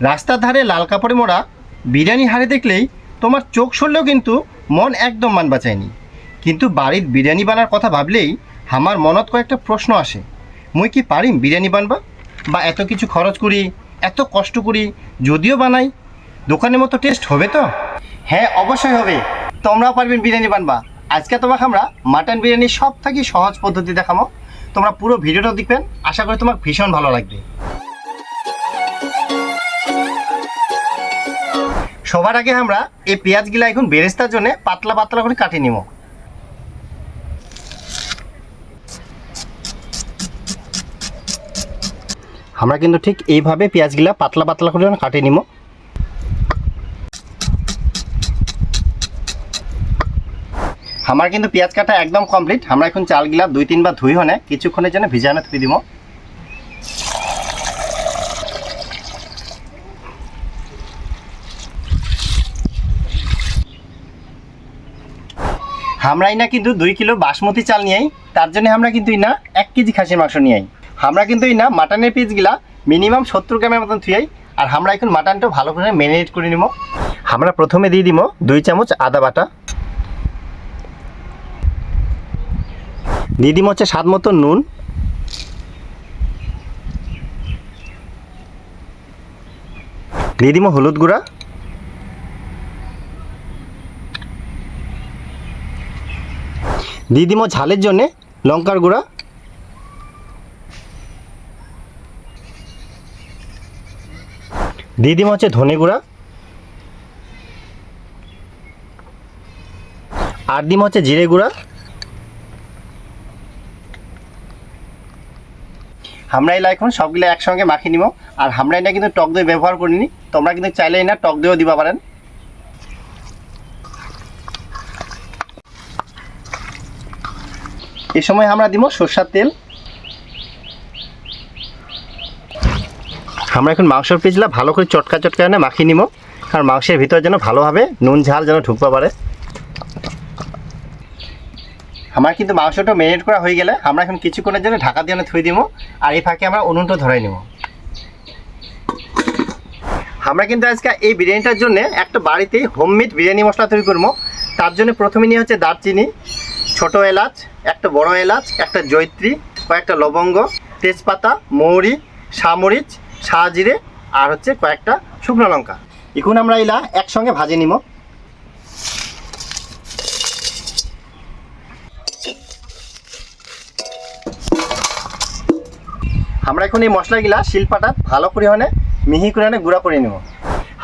রাস্তার ধারে লাল কাপড়ে মোড়া বিরিয়ানি হাড়ে দেখলেই তোমার চোখ সরলেও কিন্তু মন একদম মান বাঁচায়নি। কিন্তু বাড়ির বিরিয়ানি বানার কথা ভাবলেই আমার মনত কয়েকটা প্রশ্ন আসে। মুই কি পারিম বিরিয়ানি বানবা? বা এত কিছু খরচ করি, এত কষ্ট করি, যদিও বানাই, দোকানের মতো টেস্ট হবে তো? হ্যাঁ অবশ্যই হবে। তোমরাও পারবেন বিরিয়ানি বানবা। আজকে তোমাকে আমরা মাটন বিরিয়ানির সব থেকে সহজ পদ্ধতি দেখাবো। তোমরা পুরো ভিডিওটা দেখবেন। আশা করি তোমার ভীষণ ভালো লাগবে। সবার আগে আমরা এই পেঁয়াজগুলা এখন বেরেস্তার জন্য পাতলা পাতলা করে কাটিয়ে নিব। আমরা কিন্তু ঠিক এইভাবে পেঁয়াজগুলা পাতলা পাতলা করে কাটিয়ে নিব। আমার কিন্তু পেঁয়াজ কাটা একদম কমপ্লিট আমরা এখন চালগুলা দুই তিনবার ধুই হনে কিছুক্ষণের জন্য ভিজানো থুই দিব। আমরা না কিন্তু দুই কিলো বাসমতি চাল নিয়েই তার জন্য আমরা কিন্তু না এক কেজি খাসির মাংস নিয়েই আমরা কিন্তু না মাটনের পিসগুলা মিনিমাম সত্তর গ্রামের মতন থুয়াই আর আমরা এখন মাটনটা ভালো করে ম্যারিনেট করে নিব আমরা প্রথমে দিয়ে দিব দুই চামচ আদা বাটা। দিয়ে দিব হচ্ছে স্বাদ মতো নুন। দিয়ে দিব হলুদ গুঁড়া। দিয়ে দিব ঝালের জন্যে লঙ্কার গুঁড়া। দিয়ে দিব হচ্ছে ধনে গুঁড়া। আর দিব হচ্ছে জিরে গুঁড়া। আমরা এলা এখন সবগুলো একসঙ্গে মাখিয়ে নিব। আর আমরা এটা কিন্তু টক দই ব্যবহার করিনি। তোমরা কিন্তু চাইলে না টক দইও দিবা পারেন। এ সময় আমরা দিব সরষার তেল। আমরা এখন মাংসের পিসলা ভালো করে চটকা চটকা এনে মাখিয়ে নিব, কারণ মাংসের ভিতরে যেন ভালোভাবে নুন, ঝাল যেন ঢুকতে পারে। আমার কিন্তু মাংসটা ম্যারিনেট করা হয়ে গেলে আমরা এখন কিছুক্ষণের জন্য ঢাকা দিয়ে থুই দিব, আর এই ফাঁকে আমরা উনুনটা ধরাই নেব। আমরা কিন্তু আজকে এই বিরিয়ানিটার জন্য একটা বাড়িতে হোমমেড বিরিয়ানি মশলা তৈরি করব। তার জন্য প্রথমে নিয়ে হচ্ছে দারচিনি, ছোট এলাচ, একটা বড় এলাচ, একটা জৈত্রী কয়েকটা লবঙ্গ, তেজপাতা, মৌরি সামরিচ শাহজিরে আর হচ্ছে কয়েকটা শুকনো লঙ্কা। এখন আমরা এলা একসঙ্গে ভাজে নিব আমরা এখন এই মশলাগুলা শিলপাটা ভালো করে হনে মিহি করে হনে গুঁড়া করে নেব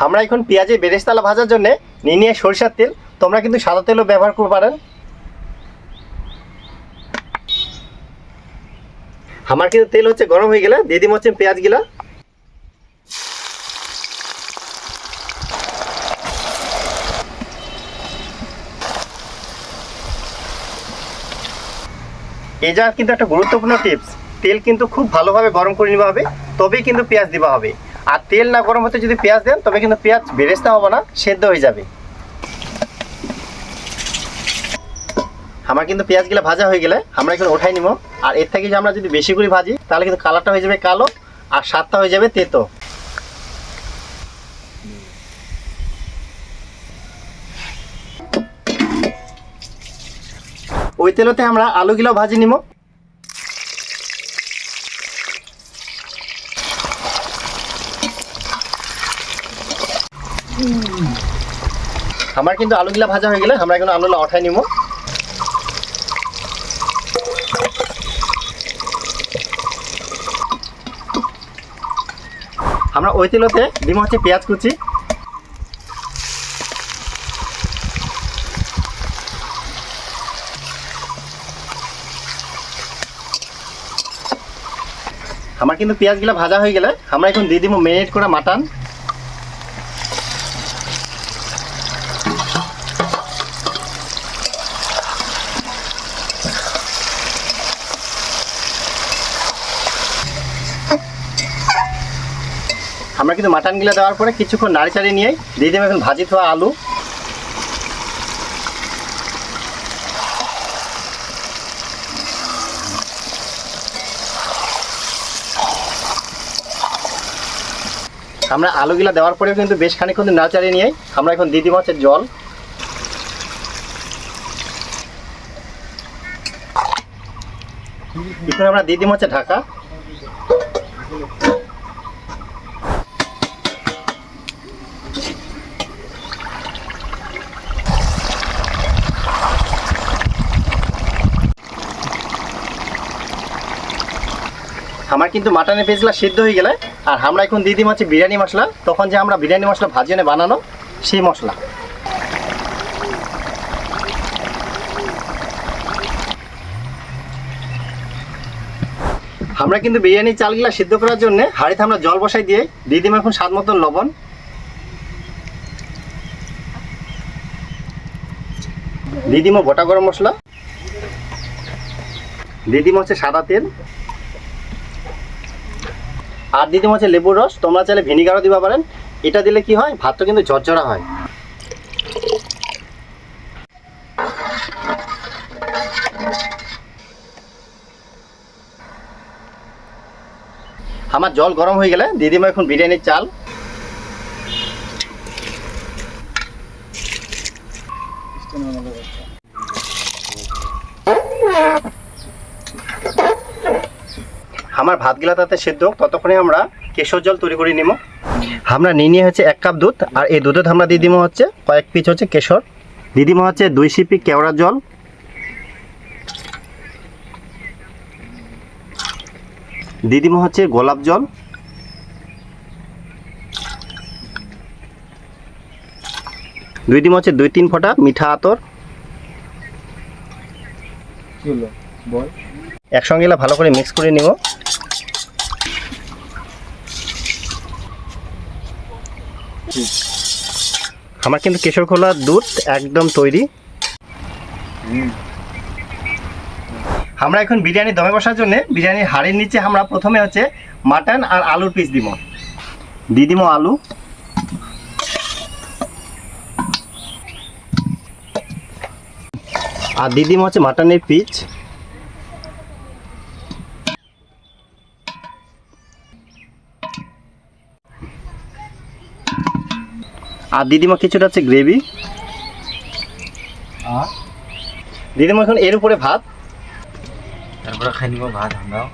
আমরা এখন পেঁয়াজের বেরেস্তালা ভাজার জন্য নিয়ে নিয়ে সরিষার তেল তোমরা কিন্তু সাদা তেলও ব্যবহার করতে পারেন। আমার কিন্তু তেল হচ্ছে গরম হয়ে গেলে দিয়ে দিম হচ্ছে পেঁয়াজগুলা। এই যা কিন্তু একটা গুরুত্বপূর্ণ টিপস, তেল কিন্তু খুব ভালোভাবে গরম করে নিতে হবে, তবেই কিন্তু পেঁয়াজ দেওয়া হবে। আর তেল না গরম হতে যদি পেঁয়াজ দেন, তবে কিন্তু পেঁয়াজ বেরেস্তা হবে না, সেদ্ধ হয়ে যাবে। আমার কিন্তু পেঁয়াজগুলো ভাজা হয়ে গেলে আমরা এখন ওঠাই নিব। আর এর থেকে যে আমরা যদি বেশি করে ভাজি, তাহলে কিন্তু কালারটা হয়ে যাবে কালো আর স্বাদটা হয়ে যাবে তেতো। ওই তেলতে আমরা আলুগুলো ভাজি নিব। আমার কিন্তু আলুগুলা ভাজা হয়ে গেলে আমরা এখন আলুগুলো ওঠাই নিব। আমরা ওই তেলতে দিব হচ্ছে পেঁয়াজ কুচি। আমার কিন্তু পেঁয়াজগুলো ভাজা হয়ে গেলে আমরা এখন দিয়ে দিব মেরিনেট করা মাটন আমরা কিন্তু মাটনগুলো দেওয়ার পরে কিছুক্ষণ নাড়ি চাড়িয়ে নিয়ে দিয়ে দেবো এখন ভাজি থোয়া আলু। আমরা আলুগুলা দেওয়ার পরেও কিন্তু বেশ খানিক্ষণ নাচাড়িয়ে নিয়ে আমরা এখন দিব হচ্ছে জল। আমরা দিব হচ্ছে ঢাকা। আমার কিন্তু মাটনের পেজগুলো সিদ্ধ হয়ে গেলে, আর আমরা এখন দিয়ে দিই হচ্ছে বিরিয়ানি মশলা। তখন যে আমরা বিরিয়ানি মশলা ভাজি এনে বানানো, সেই মশলা। আমরা কিন্তু বিরিয়ানির চালগুলা সিদ্ধ করার জন্য হাঁড়িতে আমরা জল বসাই দিয়ে দিয়ে দিম এখন স্বাদ মতন লবণ। দিয়ে দিম গোটা গরম মশলা। দিয়ে হচ্ছে সাদা তেল। আর দিতে হচ্ছে লেবুর রস, তোমরা চাইলে ভিনিগারও দিবা পারেন। এটা দিলে কি হয়? ভাতটা কিন্তু ঝরঝরা হয়। আমার জল গরম হয়ে গেলে দিদিমা এখন বিরিয়ানির চাল। আমার ভাতগুলা তাতে সেদ্ধ হোক, ততক্ষণে আমরা কেশর জল তৈরি করে নিব আমরা নিয়ে নিয়ে হচ্ছে এক কাপ দুধ আর এই দুধে আমরা দিয়ে দিব হচ্ছে কয়েক পিস হচ্ছে কেশর। দিয়ে দিব হচ্ছে দুই সিপি কেওড়া জল। দিয়ে দিব হচ্ছে গোলাপ জল। দুই দিব হচ্ছে দুই তিন ফোঁটা মিঠা আতর। একসঙ্গে ভালো করে মিক্স করে নিব আমার কিন্তু কেশর খোলা দুধ একদম তৈরি। আমরা এখন বিরিয়ানি দমে বসার জন্য বিরিয়ানির হাড়ির নিচে আমরা প্রথমে হচ্ছে মাটন আর আলুর পিস দিব। দিয়ে দিব আলু। আর দিয়ে দিব হচ্ছে মাটনের পিস আর দিদিমা কিছুটা হচ্ছে গ্রেভি দিদিমা এখন এর উপরে ভাত। তারপরে খাই নিব ভাত আমরাও।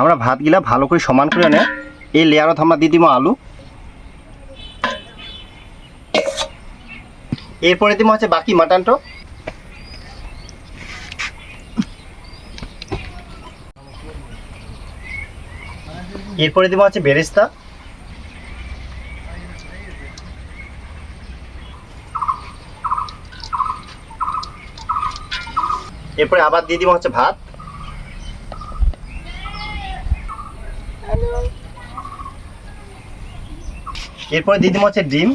আমরা ভাতগুলা ভালো করে সমান করে নে। এই লেয়ারত আমরা দিয়ে দিব আলু। এরপরে দিব হচ্ছে বাকি মাটনটা এরপরে দিব হচ্ছে বেরেস্তা। এরপরে আবার দিয়ে দিব হচ্ছে ভাত। এরপরে দিয়ে দিব হচ্ছে ডিম।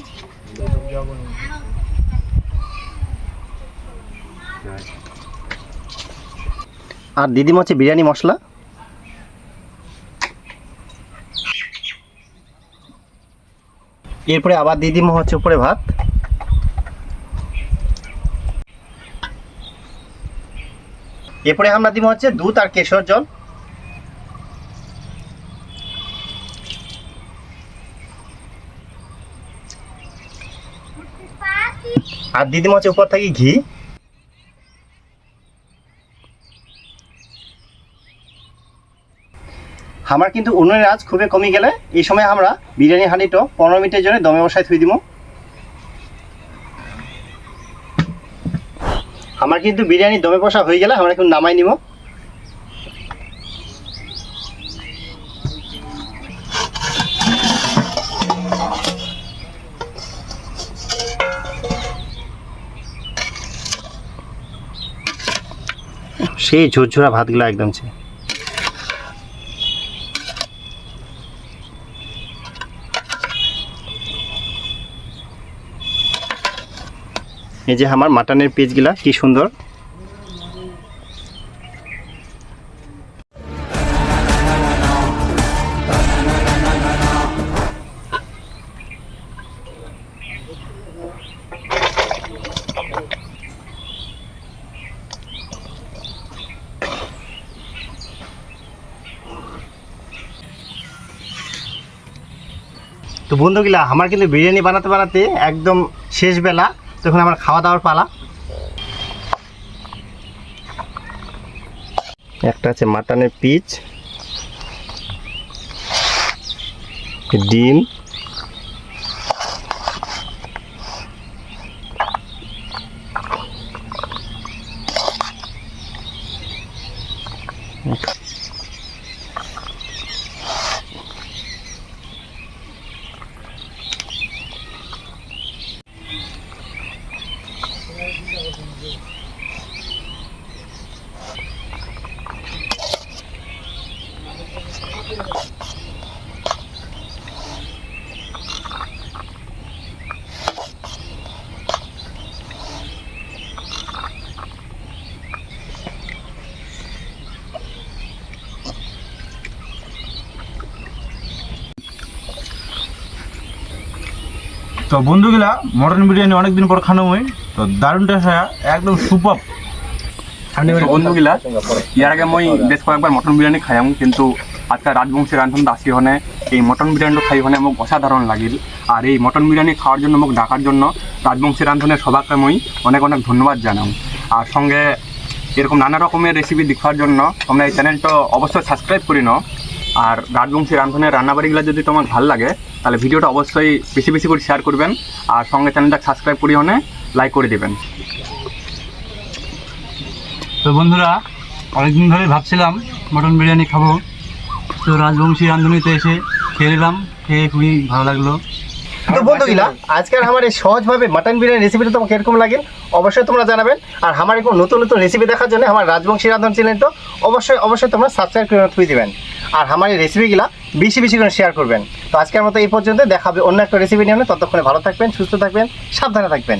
আর দিদিম হচ্ছে বিরিয়ানি মশলা। এরপরে আবার দিয়ে দিদিম হচ্ছে উপরে ভাত। এরপরে আমরা দিব হচ্ছে দুধ আর কেশর জল। আর দিদিম হচ্ছে উপর থাকি ঘি। আমার কিন্তু উনুনের আজ খুবই কমে গেলে এই সময় আমরা বিরিয়ানি হাঁড়িটা পনেরো মিনিটের জন্য দমে বসায় থুই দিব আমার কিন্তু বিরিয়ানি দমে বসা হয়ে গেলে আমরা এখন নামাই নিব সেই ঝুরঝুরা ভাতগুলো একদম ছে। এই যে আমার মাটনের পিসগুলা, কি সুন্দর। তো বন্ধুগুলা, আমার কিন্তু বিরিয়ানি বানাতে বানাতে একদম শেষবেলা তখন আমার খাওয়া দাওয়ার পালা। একটা আছে মাটনের পিচ ডিম। তো বন্ধুগুলা মটন বিরিয়ানি অনেকদিন পর খানো হই তো দারুণ টেস্ট একদম সুপার বন্ধুগিলা ইয়ার আগে মই বেশ কয়েকবার মটন বিরিয়ানি খাইম কিন্তু আজকে রাজবংশী রান্ধন দাসী হনে এই মটন বিরিয়ানিটা খাই হনে মোক অসাধারণ লাগিল। আর এই মটন বিরিয়ানি খাওয়ার জন্য মোক ডাকার জন্য রাজবংশী রান্ধনের সবাকে মই অনেক অনেক ধন্যবাদ জানাম। আর সঙ্গে এরকম নানা রকমের রেসিপি দেখার জন্য তোমরা এই চ্যানেলটা অবশ্যই সাবস্ক্রাইব করে নাও। আর রাজবংশী রান্ধনের রান্নাবাড়িগুলো যদি তোমার ভালো লাগে তাহলে ভিডিওটা অবশ্যই বেশি বেশি করে শেয়ার করবেন। আর সঙ্গে চ্যানেলটা সাবস্ক্রাইব করি হনে লাইক করে দেবেন। তো বন্ধুরা অনেকদিন ধরে ভাবছিলাম মটন বিরিয়ানি খাব। তো রাজবংশী রাঁধুনিতে এসে খেয়ে নিলাম খেয়ে খুবই ভালো লাগল। তো বন্ধুগুলা আজকের আমার এই সহজভাবে মাটন বিরিয়ানি রেসিপিটা তোমাকে কীরকম লাগে অবশ্যই তোমরা জানাবেন। আর আমার এরকম নতুন নতুন রেসিপি দেখার জন্য আমার রাজবংশী রান্ধন চ্যানেলটা অবশ্যই অবশ্যই তোমরা সাবস্ক্রাইব করে থুই দিবেন। আর আমার এই রেসিপিগুলা বেশি বেশি করে শেয়ার করবেন। তো আজকের মতো এই পর্যন্ত দেখাবে অন্য একটা রেসিপি নিয়ে। ততক্ষণে ভালো থাকবেন সুস্থ থাকবেন সাবধানে থাকবেন।